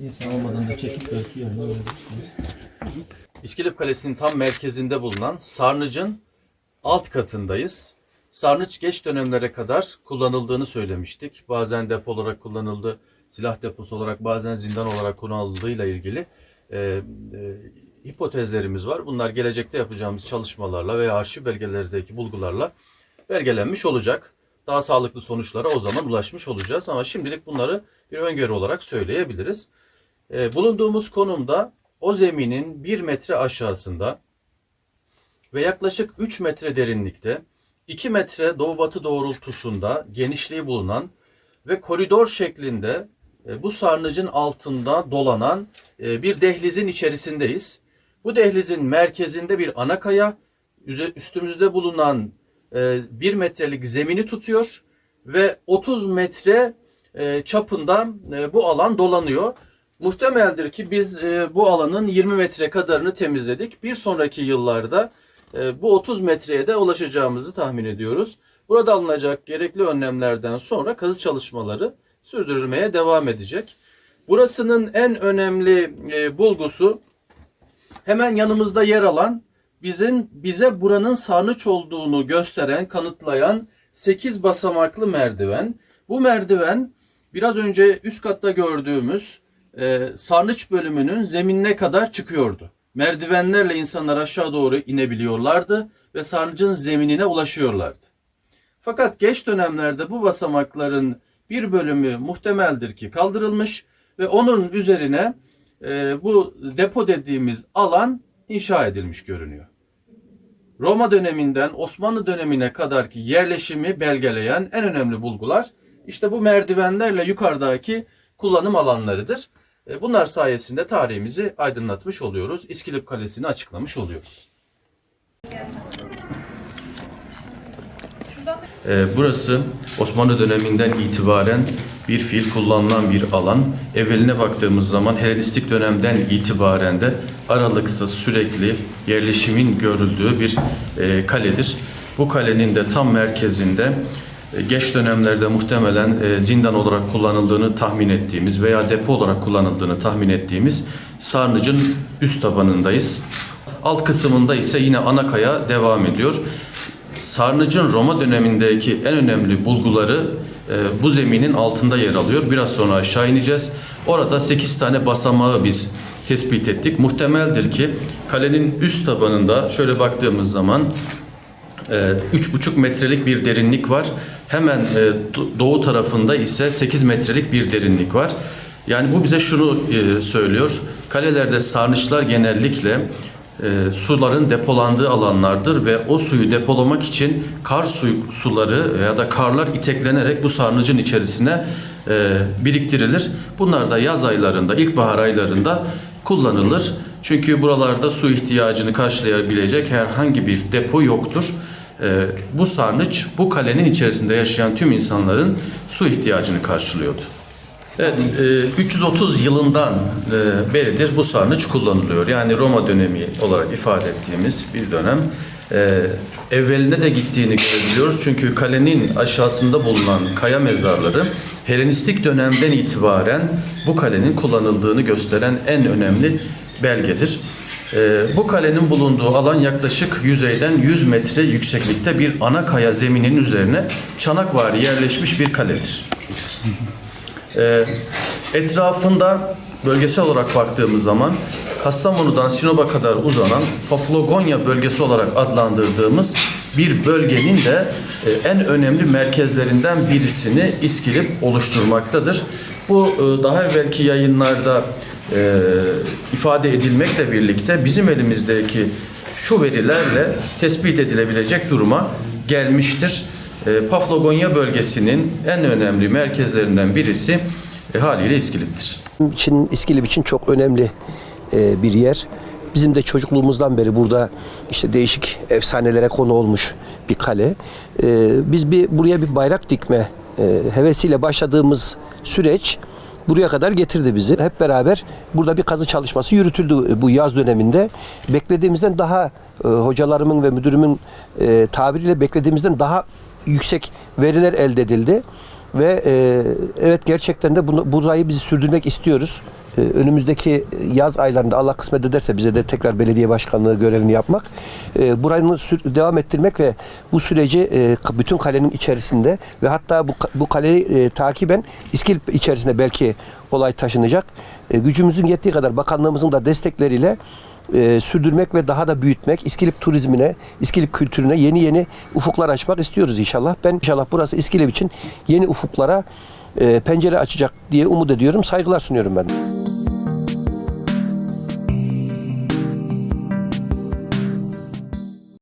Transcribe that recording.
İnsan olmadan da çekip belki İskilip Kalesi'nin tam merkezinde bulunan Sarnıcın alt katındayız. Sarnıç geç dönemlere kadar kullanıldığını söylemiştik. Bazen depo olarak kullanıldı, silah deposu olarak bazen zindan olarak kullanıldığıyla ilgili e, e, hipotezlerimiz var. Bunlar gelecekte yapacağımız çalışmalarla veya arşiv belgelerdeki bulgularla belgelenmiş olacak. Daha sağlıklı sonuçlara o zaman ulaşmış olacağız ama şimdilik bunları bir öngörü olarak söyleyebiliriz. E, bulunduğumuz konumda o zeminin 1 metre aşağısında ve yaklaşık 3 metre derinlikte 2 metre doğu batı doğrultusunda genişliği bulunan ve koridor şeklinde e, bu sarnıcın altında dolanan e, bir dehlizin içerisindeyiz. Bu dehlizin merkezinde bir ana kaya, üstümüzde bulunan 1 metrelik zemini tutuyor ve 30 metre e, çapında e, bu alan dolanıyor. Muhtemeldir ki biz e, bu alanın 20 metre kadarını temizledik. Bir sonraki yıllarda e, bu 30 metreye de ulaşacağımızı tahmin ediyoruz. Burada alınacak gerekli önlemlerden sonra kazı çalışmaları sürdürülmeye devam edecek. Burasının en önemli e, bulgusu hemen yanımızda yer alan bizim bize buranın sarnıç olduğunu gösteren, kanıtlayan 8 basamaklı merdiven. Bu merdiven biraz önce üst katta gördüğümüz e, sarnıç bölümünün zeminine kadar çıkıyordu. Merdivenlerle insanlar aşağı doğru inebiliyorlardı ve sarnıcın zeminine ulaşıyorlardı. Fakat geç dönemlerde bu basamakların bir bölümü muhtemeldir ki kaldırılmış ve onun üzerine e, bu depo dediğimiz alan inşa edilmiş görünüyor. Roma döneminden Osmanlı dönemine kadarki yerleşimi belgeleyen en önemli bulgular işte bu merdivenlerle yukarıdaki kullanım alanlarıdır. E, Bunlar sayesinde tarihimizi aydınlatmış oluyoruz. İskilip Kalesi'ni açıklamış oluyoruz. E, Burası Osmanlı döneminden itibaren bir fiil kullanılan bir alan. Evveline baktığımız zaman Helenistik dönemden itibaren de aralıksız sürekli yerleşimin görüldüğü bir e, kaledir. Bu kalenin de tam merkezinde geç dönemlerde muhtemelen e, zindan olarak kullanıldığını tahmin ettiğimiz veya depo olarak kullanıldığını tahmin ettiğimiz Sarnıcın üst tabanındayız. Alt kısmında ise yine ana kaya devam ediyor. Sarnıcın Roma dönemindeki en önemli bulguları e, bu zeminin altında yer alıyor. Biraz sonra aşağı ineceğiz. Orada 8 tane basamağı biz tespit ettik. Muhtemeldir ki kalenin üst tabanında şöyle baktığımız zaman 3,5 metrelik bir derinlik var. Hemen e, do- doğu tarafında ise 8 metrelik bir derinlik var. Yani bu bize şunu e, söylüyor. Kalelerde sarnıçlar genellikle e, suların depolandığı alanlardır ve o suyu depolamak için kar suyu, suları ya da karlar iteklenerek bu sarnıcın içerisine biriktirilir. Bunlar da yaz aylarında, ilkbahar aylarında kullanılır. Çünkü buralarda su ihtiyacını karşılayabilecek herhangi bir depo yoktur. E, bu sarnıç bu kalenin içerisinde yaşayan tüm insanların su ihtiyacını karşılıyordu. Evet, e, 330 yılından e, beridir bu sarnıç kullanılıyor. Yani Roma dönemi olarak ifade ettiğimiz bir dönem. E, Evveline de gittiğini görebiliyoruz. Çünkü kalenin aşağısında bulunan kaya mezarları Helenistik dönemden itibaren bu kalenin kullanıldığını gösteren en önemli belgedir. E, Bu kalenin bulunduğu alan yaklaşık yüzeyden 100 metre yükseklikte bir ana kaya zemininin üzerine çanakvari yerleşmiş bir kaledir. Ee, etrafında bölgesel olarak baktığımız zaman Kastamonu'dan Sinop'a kadar uzanan Paflagonya bölgesi olarak adlandırdığımız bir bölgenin de e, en önemli merkezlerinden birisini İskilip oluşturmaktadır. Bu e, daha evvelki yayınlarda e, ifade edilmekle birlikte bizim elimizdeki şu verilerle tespit edilebilecek duruma gelmiştir. E, Paflagonya bölgesinin en önemli merkezlerinden birisi e, haliyle İskilip'tir. İçin İskilip için çok önemli e, bir yer. Bizim de çocukluğumuzdan beri burada işte değişik efsanelere konu olmuş bir kale. E, biz bir buraya bir bayrak dikme e, hevesiyle başladığımız süreç buraya kadar getirdi bizi. Hep beraber burada bir kazı çalışması yürütüldü bu yaz döneminde. Beklediğimizden daha e, hocalarımın ve müdürümün e, tabiriyle beklediğimizden daha yüksek veriler elde edildi. Ve e, evet gerçekten de bunu, burayı biz sürdürmek istiyoruz. E, önümüzdeki yaz aylarında Allah kısmet ederse bize de tekrar belediye başkanlığı görevini yapmak, e, buranın sü- devam ettirmek ve bu süreci e, bütün kalenin içerisinde ve hatta bu, bu kaleyi e, takiben İskilip içerisinde belki olay taşınacak. Gücümüzün yettiği kadar bakanlığımızın da destekleriyle e, sürdürmek ve daha da büyütmek, İskilip turizmine, İskilip kültürüne yeni yeni ufuklar açmak istiyoruz inşallah. Ben inşallah burası İskilip için yeni ufuklara e, pencere açacak diye umut ediyorum. Saygılar sunuyorum ben.